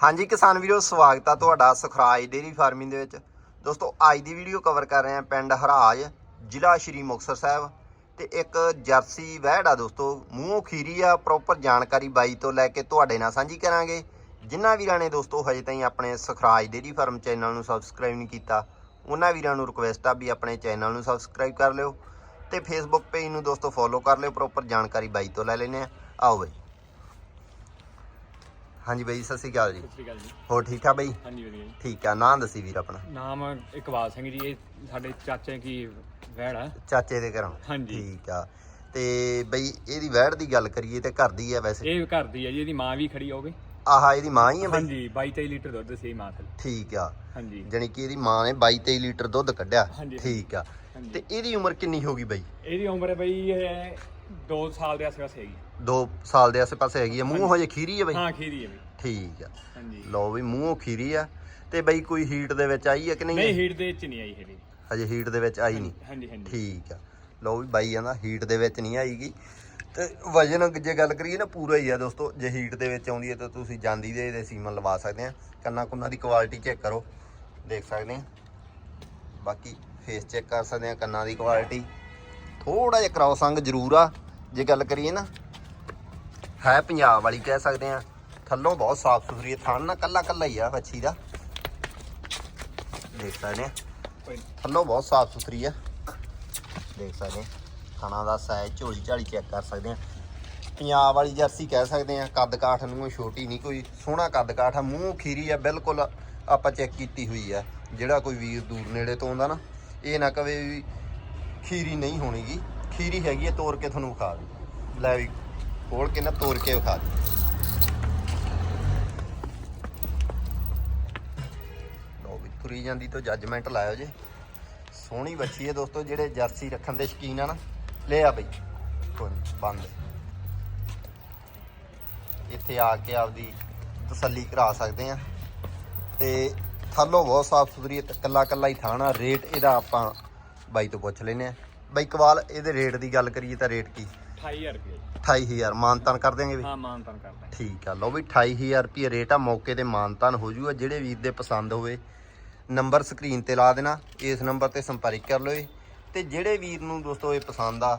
ਹਾਂਜੀ ਕਿਸਾਨ ਵੀਰੋ, ਸਵਾਗਤ ਆ ਤੁਹਾਡਾ ਸੁਖਰਾਜ ਡੇਰੀ ਫਾਰਮਿੰਗ ਦੇ ਵਿੱਚ। ਦੋਸਤੋ, ਅੱਜ ਦੀ ਵੀਡੀਓ ਕਵਰ ਕਰ ਰਹੇ ਹਾਂ ਪਿੰਡ ਹਰਾਜ, ਜ਼ਿਲ੍ਹਾ ਸ਼੍ਰੀ ਮੁਕਤਸਰ ਸਾਹਿਬ ਤੇ ਇੱਕ ਜਰਸੀ ਵਹਿੜ ਆ ਦੋਸਤੋ। ਮੂੰਹੋਂ ਖੀਰੀ ਆ ਪ੍ਰੋਪਰ ਜਾਣਕਾਰੀ ਬਾਈ ਤੋਂ ਲੈ ਕੇ ਤੁਹਾਡੇ ਨਾਲ ਸਾਂਝੀ ਕਰਾਂਗੇ। ਜਿਨ੍ਹਾਂ ਵੀਰਾਂ ਨੇ ਦੋਸਤੋ ਹਜੇ ਤਾਈਂ ਆਪਣੇ ਸੁਖਰਾਜ ਡੇਰੀ ਫਾਰਮ ਚੈਨਲ ਨੂੰ ਸਬਸਕ੍ਰਾਈਬ ਨਹੀਂ ਕੀਤਾ, ਉਹਨਾਂ ਵੀਰਾਂ ਨੂੰ ਰਿਕੁਐਸਟ ਆ ਵੀ ਆਪਣੇ ਚੈਨਲ ਨੂੰ ਸਬਸਕ੍ਰਾਈਬ ਕਰ ਲਿਓ ਤੇ ਫੇਸਬੁੱਕ ਪੇਜ ਨੂੰ ਦੋਸਤੋ ਫੋਲੋ ਕਰ ਲਿਓ ਪ੍ਰੋਪਰ ਜਾਣਕਾਰੀ ਬਾਈ ਤੋਂ ਲੈ ਲੈਨੇ ਆ ਆਓ ਬਾਈ। ਹਾਂਜੀ ਬਾਈ ਸਤਿ ਸ਼੍ਰੀ ਅਕਾਲ ਜੀ। ਸਤਿ ਸ਼੍ਰੀ ਅਕਾਲ ਜੀ। ਹੋਰ ਠੀਕ ਠਾਕ ਬਾਈ? ਹਾਂਜੀ ਵਧੀਆ ਜੀ। ਠੀਕ ਆ ਨਾਂ ਦੱਸੀ ਵੀਰ ਆਪਣਾ। ਨਾਮ ਇਕਬਾਲ ਸਿੰਘ ਜੀ ਇਹ ਸਾਡੇ ਚਾਚੇ ਕੀ ਵਹਿੜ ਆ। ਚਾਚੇ ਦੇ ਘਰੋਂ। ਹਾਂਜੀ। ਠੀਕ ਆ। ਤੇ ਬਈ ਇਹਦੀ ਵਹਿੜ ਦੀ ਗੱਲ ਕਰੀਏ ਤੇ ਘਰ ਦੀ ਆ ਵੈਸੇ। ਇਹ ਘਰ ਦੀ ਆ ਜੀ ਇਹਦੀ ਮਾਂ ਵੀ ਖੜੀ ਹੋਵੇ ਆਹ ਇਹਦੀ ਮਾਂ ਹੀ ਆ ਬਈ? ਹਾਂਜੀ 22 23 ਲੀਟਰ ਦੁੱਧ ਸੀ ਮਾਂ ਥਲ ਠੀਕ ਆ। ਹਾਂਜੀ। ਜਾਣੀ ਕਿ ਇਹਦੀ ਮਾਂ ਨੇ 22 23 ਲੀਟਰ ਦੁੱਧ ਕੱਢਿਆ। ਹਾਂਜੀ। ਠੀਕ ਆ। ਤੇ ਇਹਦੀ ਉਮਰ ਕਿੰਨੀ ਹੋ ਗਈ ਬਈ? ਇਹਦੀ ਉਮਰ ਹੈ ਬਈ ਇਹ 2 ਸਾਲ ਦੇ ਆਸ-ਪਾਸ ਹੈਗੀ। 2 ਸਾਲ ਦੇ ਆਸੇ-ਪਾਸੇ ਹੈਗੀ ਆ। ਮੂੰਹ ਹਜੇ। ਖੀਰੀ ਆ ਬਈ? ਹਾਂ ਖੀਰੀ ਹੈ ਬਈ। ਠੀਕ ਆ। ਹਾਂਜੀ। ਲਓ ਬਈ ਮੂੰਹੋਂ ਖੀਰੀ ਆ। ਤੇ ਬਈ ਕੋਈ ਹੀਟ ਦੇ ਵਿੱਚ ਆਈ ਆ ਕਿ ਨਹੀਂ? ਨਹੀਂ ਹੀਟ ਦੇ ਵਿੱਚ ਨਹੀਂ ਆਈ ਹੈਗੀ। ਹਜੇ ਹੀਟ ਦੇ ਵਿੱਚ ਆਈ ਨਹੀਂ? ਹਾਂਜੀ ਹਾਂਜੀ ਠੀਕ ਆ। ਲਓ ਵੀ ਬਾਈ ਕਹਿੰਦਾ ਹੀਟ ਦੇ ਵਿੱਚ ਨਹੀਂ ਆਈਗੀ। ਤੇ ਵਜਨ ਜੇ ਗੱਲ ਕਰੀਏ ਨਾ ਪੂਰਾ ਹੀ ਆ ਦੋਸਤੋ। ਜੇ ਹੀਟ ਦੇ ਵਿੱਚ ਆਉਂਦੀ ਹੈ ਤਾਂ ਤੁਸੀਂ ਜਾਂਦੀ ਦੇ ਇਹਦੇ ਸੀਮਨ ਲਵਾ ਸਕਦੇ ਆ। ਕੰਨਾਂ ਕੁੰਨਾਂ ਦੀ ਕੁਆਲਿਟੀ ਚੈੱਕ ਕਰੋ। ਦੇਖ ਸਕਦੇ ਆ। ਬਾਕੀ ਫੇਸ ਚੈੱਕ ਕਰ ਸਕਦੇ ਆ ਕੰਨਾਂ ਦੀ ਕੁਆਲਿਟੀ ਥੋੜਾ ਜਿਹਾ ਕ੍ਰਾਸ ਅੰਗ ਜ਼ਰੂਰ ਆ, ਜੇ ਗੱਲ ਕਰੀਏ ਨਾ, ਹੈ ਪੰਜਾਬ ਵਾਲੀ ਕਹਿ ਸਕਦੇ ਆ ਥੱਲੋਂ ਬਹੁਤ ਸਾਫ਼ ਸੁਥਰੀ ਹੈ ਥਣ ਨਾ ਕੱਲਾ ਕੱਲਾ ਹੀ ਆ ਵੱਛੀ ਦਾ। ਦੇਖ ਸਕਦੇ ਆ ਥੱਲੋਂ ਬਹੁਤ ਸਾਫ਼ ਸੁਥਰੀ ਆ। ਦੇਖ ਸਕਦੇ ਆ ਥਣਾ ਦਾ ਸਾਈਜ਼ ਝੋਲੀ ਝਾਲੀ ਚੈੱਕ ਕਰ ਸਕਦੇ ਆ ਪੰਜਾਬ ਵਾਲੀ ਜਰਸੀ ਕਹਿ ਸਕਦੇ ਆ ਕੱਦ ਕਾਠ ਨੂੰ ਛੋਟੀ ਨਹੀਂ ਕੋਈ, ਸੋਹਣਾ ਕੱਦ ਕਾਠ ਆ, ਮੂੰਹ ਖੀਰੀ ਆ, ਬਿਲਕੁਲ ਆਪਾਂ ਚੈੱਕ ਕੀਤੀ ਹੋਈ ਆ। ਜਿਹੜਾ ਕੋਈ ਵੀਰ ਦੂਰ ਨੇੜੇ ਤੋਂ ਆਉਂਦਾ ਨਾ ਇਹ ਨਾ ਕਵੇ ਵੀ ਖੀਰੀ ਨਹੀਂ ਹੋਣੀਗੀ। ਖੀਰੀ ਹੈਗੀ ਹੈ ਤੋੜ ਕੇ ਤੁਹਾਨੂੰ ਵਿਖਾ ਦੂ। ਲੈ ਵੀ ਖੋਲ ਕੇ ਨਾ ਤੋੜ ਕੇ ਵਿਖਾ ਦੂ। ਲਓ ਵੀ ਤੁਰੀ ਜਾਂਦੀ ਤੋਂ ਜੱਜਮੈਂਟ ਲਾਇਓ ਜੇ। ਸੋਹਣੀ ਬੱਚੀ ਹੈ ਦੋਸਤੋ ਜਿਹੜੇ ਜਰਸੀ ਰੱਖਣ ਦੇ ਸ਼ਕੀਨ ਆ ਨਾ। ਲੈ ਆ ਬਈ। ਕੋਈ ਨੀ, ਬੰਦ। ਇੱਥੇ ਆ ਕੇ ਆਪਦੀ ਤਸੱਲੀ ਕਰਾ ਸਕਦੇ ਆ। ਤੇ ਥੱਲੋਂ ਬਹੁਤ ਸਾਫ਼ ਸੁਥਰੀ ਹੈ ਤੇ ਕੱਲਾ ਕੱਲਾ ਹੀ ਥਾਣਾ ਰੇਟ ਇਹਦਾ ਆਪਾਂ ਬਾਈ ਤੋਂ ਪੁੱਛ ਲੈਨੇ ਆ ਬਾਈ ਕਵਾਲ ਇਹਦੇ ਰੇਟ ਦੀ ਗੱਲ ਕਰੀਏ ਤਾਂ ਰੇਟ ਕੀ? 28000 ਰੁਪਏ। 28000 ਮਾਨਤਾਨ ਕਰ ਦਿਆਂਗੇ ਵੀ? ਹਾਂ ਮਾਨ ਤਾਨ ਕਰਦਾ ਠੀਕ ਆ ਲਓ ਵੀ 28000 ਰੁਪਏ ਰੇਟ ਆ ਮੌਕੇ ਤੇ ਮਾਨਤਾਨ ਹੋ ਜੂਗਾ ਜਿਹੜੇ ਵੀਰ ਦੇ ਪਸੰਦ ਹੋਵੇ ਨੰਬਰ ਸਕਰੀਨ ਤੇ ਲਾ ਦੇਣਾ ਇਸ ਨੰਬਰ ਤੇ ਸੰਪਰਕ ਕਰ ਲਿਓ ਤੇ ਜਿਹੜੇ ਵੀਰ ਨੂੰ ਦੋਸਤੋ ਇਹ ਪਸੰਦ ਆ